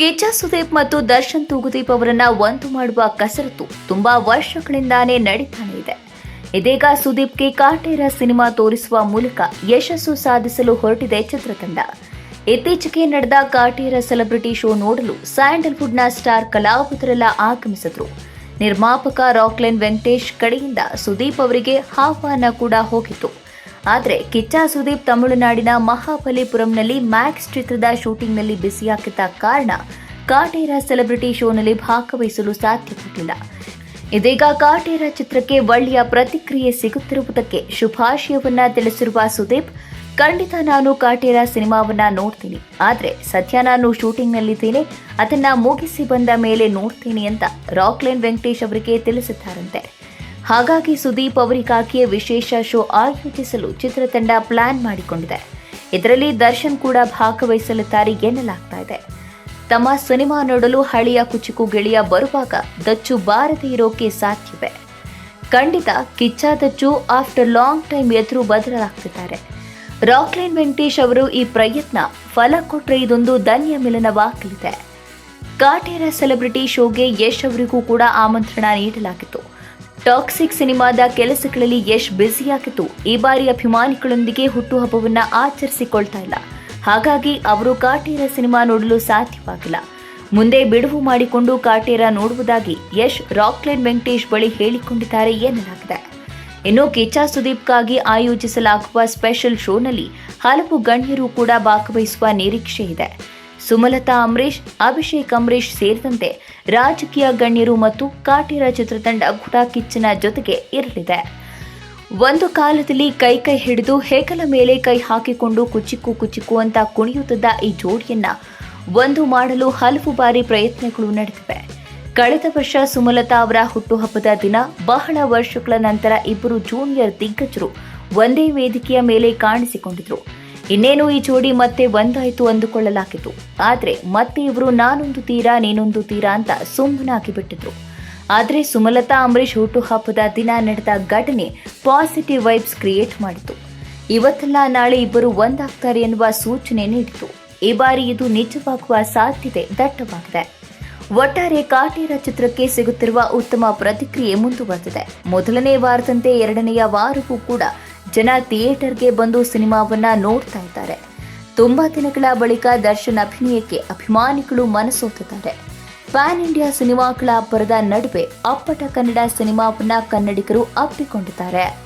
ಕಿಚ್ಚ ಸುದೀಪ್ ಮತ್ತು ದರ್ಶನ್ ತೂಗುದೀಪ್ ಅವರನ್ನ ಒಂದು ಮಾಡುವ ಕಸರತ್ತು ತುಂಬಾ ವರ್ಷಗಳಿಂದಾನೇ ನಡೀತಾನೆ ಇದೆ. ಇದೀಗ ಸುದೀಪ್ಗೆ ಕಾಟೇರ ಸಿನಿಮಾ ತೋರಿಸುವ ಮೂಲಕ ಯಶಸ್ಸು ಸಾಧಿಸಲು ಹೊರಟಿದೆ ಚಿತ್ರತಂಡ. ಇತ್ತೀಚೆಗೆ ನಡೆದ ಕಾಟೇರ ಸೆಲೆಬ್ರಿಟಿ ಶೋ ನೋಡಲು ಸ್ಯಾಂಡಲ್ವುಡ್ನ ಸ್ಟಾರ್ ಕಲಾವಿದರೆಲ್ಲ ಆಗಮಿಸಿದ್ರು. ನಿರ್ಮಾಪಕ ರಾಕ್ಲೈನ್ ವೆಂಕಟೇಶ್ ಕಡೆಯಿಂದ ಸುದೀಪ್ ಅವರಿಗೆ ಆಹ್ವಾನ ಕೂಡ ಹೋಗಿತ್ತು. ಆದರೆ ಕಿಚ್ಚ ಸುದೀಪ್ ತಮಿಳುನಾಡಿನ ಮಹಾಬಲಿಪುರಂನಲ್ಲಿ ಮ್ಯಾಕ್ಸ್ ಚಿತ್ರದ ಶೂಟಿಂಗ್ನಲ್ಲಿ ಬ್ಯುಸಿಯಾಗಿದ್ದ ಕಾರಣ ಕಾಟೇರ ಸೆಲೆಬ್ರಿಟಿ ಶೋನಲ್ಲಿ ಭಾಗವಹಿಸಲು ಸಾಧ್ಯವಾಗಲಿಲ್ಲ ಇದೀಗ ಕಾಟೇರ ಚಿತ್ರಕ್ಕೆ ಒಳ್ಳೆಯ ಪ್ರತಿಕ್ರಿಯೆ ಸಿಗುತ್ತಿರುವುದಕ್ಕೆ ಶುಭಾಶಯವನ್ನ ತಿಳಿಸಿರುವ ಸುದೀಪ್, ಖಂಡಿತ ನಾನು ಕಾಟೇರ ಸಿನಿಮಾವನ್ನ ನೋಡ್ತೀನಿ. ಆದರೆ ಸದ್ಯ ನಾನು ಶೂಟಿಂಗ್ನಲ್ಲಿದ್ದೇನೆ, ಅದನ್ನ ಮುಗಿಸಿ ಬಂದ ಮೇಲೆ ನೋಡ್ತೀನಿ ಅಂತ ರಾಕ್ಲೈನ್ ವೆಂಕಟೇಶ್ ಅವರಿಗೆ ತಿಳಿಸಿದ್ದಾರಂತೆ. ಹಾಗಾಗಿ ಸುದೀಪ್ ಅವರಿಗಾಗಿಯೇ ವಿಶೇಷ ಶೋ ಆಯೋಜಿಸಲು ಚಿತ್ರತಂಡ ಪ್ಲಾನ್ ಮಾಡಿಕೊಂಡಿದೆ. ಇದರಲ್ಲಿ ದರ್ಶನ್ ಕೂಡ ಭಾಗವಹಿಸಲಿದ್ದಾರೆ ಎನ್ನಲಾಗ್ತಾ ಇದೆ. ತಮ್ಮ ಸಿನಿಮಾ ನೋಡಲು ಹಳೆಯ ಕುಚುಕು ಗೆಳೆಯ ಬರುವಾಗ ದಚ್ಚು ಬಾರದೆ ಇರೋಕೆ ಸಾಧ್ಯವೇ. ಖಂಡಿತ Kichcha Dachchu after long time ಎದುರು ಬದಲಾಗ್ತಿದ್ದಾರೆ. ರಾಕ್ಲೈನ್ ವೆಂಕಟೇಶ್ ಅವರು ಈ ಪ್ರಯತ್ನ ಫಲ ಕೊಟ್ಟರೆ ಇದೊಂದು ಧನ್ಯ ಮಿಲನವಾಗಲಿದೆ. ಕಾಟೇರ ಸೆಲೆಬ್ರಿಟಿ ಶೋಗೆ ಯಶ್ ಅವರಿಗೂ ಕೂಡ ಆಮಂತ್ರಣ ನೀಡಲಾಗಿತ್ತು. ಟಾಕ್ಸಿಕ್ ಸಿನಿಮಾದ ಕೆಲಸಗಳಲ್ಲಿ ಯಶ್ ಬ್ಯುಸಿಯಾಗಿತ್ತು. ಈ ಬಾರಿ ಅಭಿಮಾನಿಗಳೊಂದಿಗೆ ಹುಟ್ಟುಹಬ್ಬವನ್ನ ಆಚರಿಸಿಕೊಳ್ತಾ ಇಲ್ಲ. ಹಾಗಾಗಿ ಅವರು ಕಾಟೇರ ಸಿನಿಮಾ ನೋಡಲು ಸಾಧ್ಯವಾಗಿಲ್ಲ. ಮುಂದೆ ಬಿಡುವು ಮಾಡಿಕೊಂಡು ಕಾಟೇರ ನೋಡುವುದಾಗಿ ಯಶ್ ರಾಕ್ಲೈನ್ ವೆಂಕಟೇಶ್ ಬಳಿ ಹೇಳಿಕೊಂಡಿದ್ದಾರೆ ಎನ್ನಲಾಗಿದೆ. ಇನ್ನು ಕಿಚ್ಚ ಸುದೀಪ್ಗಾಗಿ ಆಯೋಜಿಸಲಾಗುವ ಸ್ಪೆಷಲ್ ಶೋನಲ್ಲಿ ಹಲವು ಗಣ್ಯರು ಕೂಡ ಭಾಗವಹಿಸುವ ನಿರೀಕ್ಷೆ ಇದೆ ಸುಮಲತಾ ಅಂಬರೀಶ್ ಅಭಿಷೇಕ್ ಅಂಬರೀಶ್ ಸೇರಿದಂತೆ ರಾಜಕೀಯ ಗಣ್ಯರು ಮತ್ತು ಕಾಟಿರ ಚಿತ್ರತಂಡ ಕೂಡ ಕಿಚ್ಚನ ಜೊತೆಗೆ ಇರಲಿದೆ. ಒಂದು ಕಾಲದಲ್ಲಿ ಕೈ ಕೈ ಹಿಡಿದು ಹೆಗಲ ಮೇಲೆ ಕೈ ಹಾಕಿಕೊಂಡು ಕುಚಿಕ್ಕು ಕುಚಿಕ್ಕು ಅಂತ ಕುಣಿಯುತ್ತಿದ್ದ ಈ ಜೋಡಿಯನ್ನ ಒಂದು ಮಾಡಲು ಹಲವು ಬಾರಿ ಪ್ರಯತ್ನಗಳು ನಡೆದಿವೆ. ಕಳೆದ ವರ್ಷ ಸುಮಲತಾ ಅವರ ಹುಟ್ಟುಹಬ್ಬದ ದಿನ ಬಹಳ ವರ್ಷಗಳ ನಂತರ ಇಬ್ಬರು ಜೂನಿಯರ್ ದಿಗ್ಗಜರು ಒಂದೇ ವೇದಿಕೆಯ ಮೇಲೆ ಕಾಣಿಸಿಕೊಂಡಿದ್ರು. ಇನ್ನೇನು ಈ ಜೋಡಿ ಮತ್ತೆ ಒಂದಾಯಿತು ಅಂದುಕೊಳ್ಳಲಾಗಿತ್ತು. ಆದ್ರೆ ಮತ್ತೆ ಇವರು ನಾನೊಂದು ತೀರಾ, ನೀನೊಂದು ತೀರಾ ಅಂತ ಸುಮ್ಮನಾಗಿ ಬಿಟ್ಟಿದ್ರು ಆದ್ರೆ ಸುಮಲತಾ ಅಂಬರೀಶ್ ಹುಟ್ಟುಹಬ್ಬದ ದಿನ ನಡೆದ ಘಟನೆ ಪಾಸಿಟಿವ್ ವೈಬ್ಸ್ ಕ್ರಿಯೇಟ್ ಮಾಡಿತು ಇವತ್ತೆಲ್ಲ ನಾಳೆ ಇಬ್ಬರು ಒಂದಾಗ್ತಾರೆ ಎನ್ನುವ ಸೂಚನೆ ನೀಡಿತು ಈ ಬಾರಿ ಇದು ನಿಜವಾಗುವ ಸಾಧ್ಯತೆ ದಟ್ಟವಾಗಿದೆ. ಒಟ್ಟಾರೆ ಕಾಟೇರ ಚಿತ್ರಕ್ಕೆ ಸಿಗುತ್ತಿರುವ ಉತ್ತಮ ಪ್ರತಿಕ್ರಿಯೆ ಮುಂದುವರೆದಿದೆ. ಮೊದಲನೇ ವಾರದಂತೆ ಎರಡನೆಯ ವಾರವೂ ಕೂಡ ಜನ ಥಿಯೇಟರ್ಗೆ ಬಂದು ಸಿನಿಮಾವನ್ನ ನೋಡ್ತಾ ಇದ್ದಾರೆ. ತುಂಬಾ ದಿನಗಳ ಬಳಿಕ ದರ್ಶನ್ ಅಭಿನಯಕ್ಕೆ ಅಭಿಮಾನಿಗಳು ಮನಸೋತಿದ್ದಾರೆ. ಪ್ಯಾನ್ ಇಂಡಿಯಾ ಸಿನಿಮಾಗಳ ಅಬ್ಬರದ ನಡುವೆ ಅಪ್ಪಟ ಕನ್ನಡ ಸಿನಿಮಾವನ್ನ ಕನ್ನಡಿಗರು ಅಪ್ಪಿಕೊಂಡಿದ್ದಾರೆ.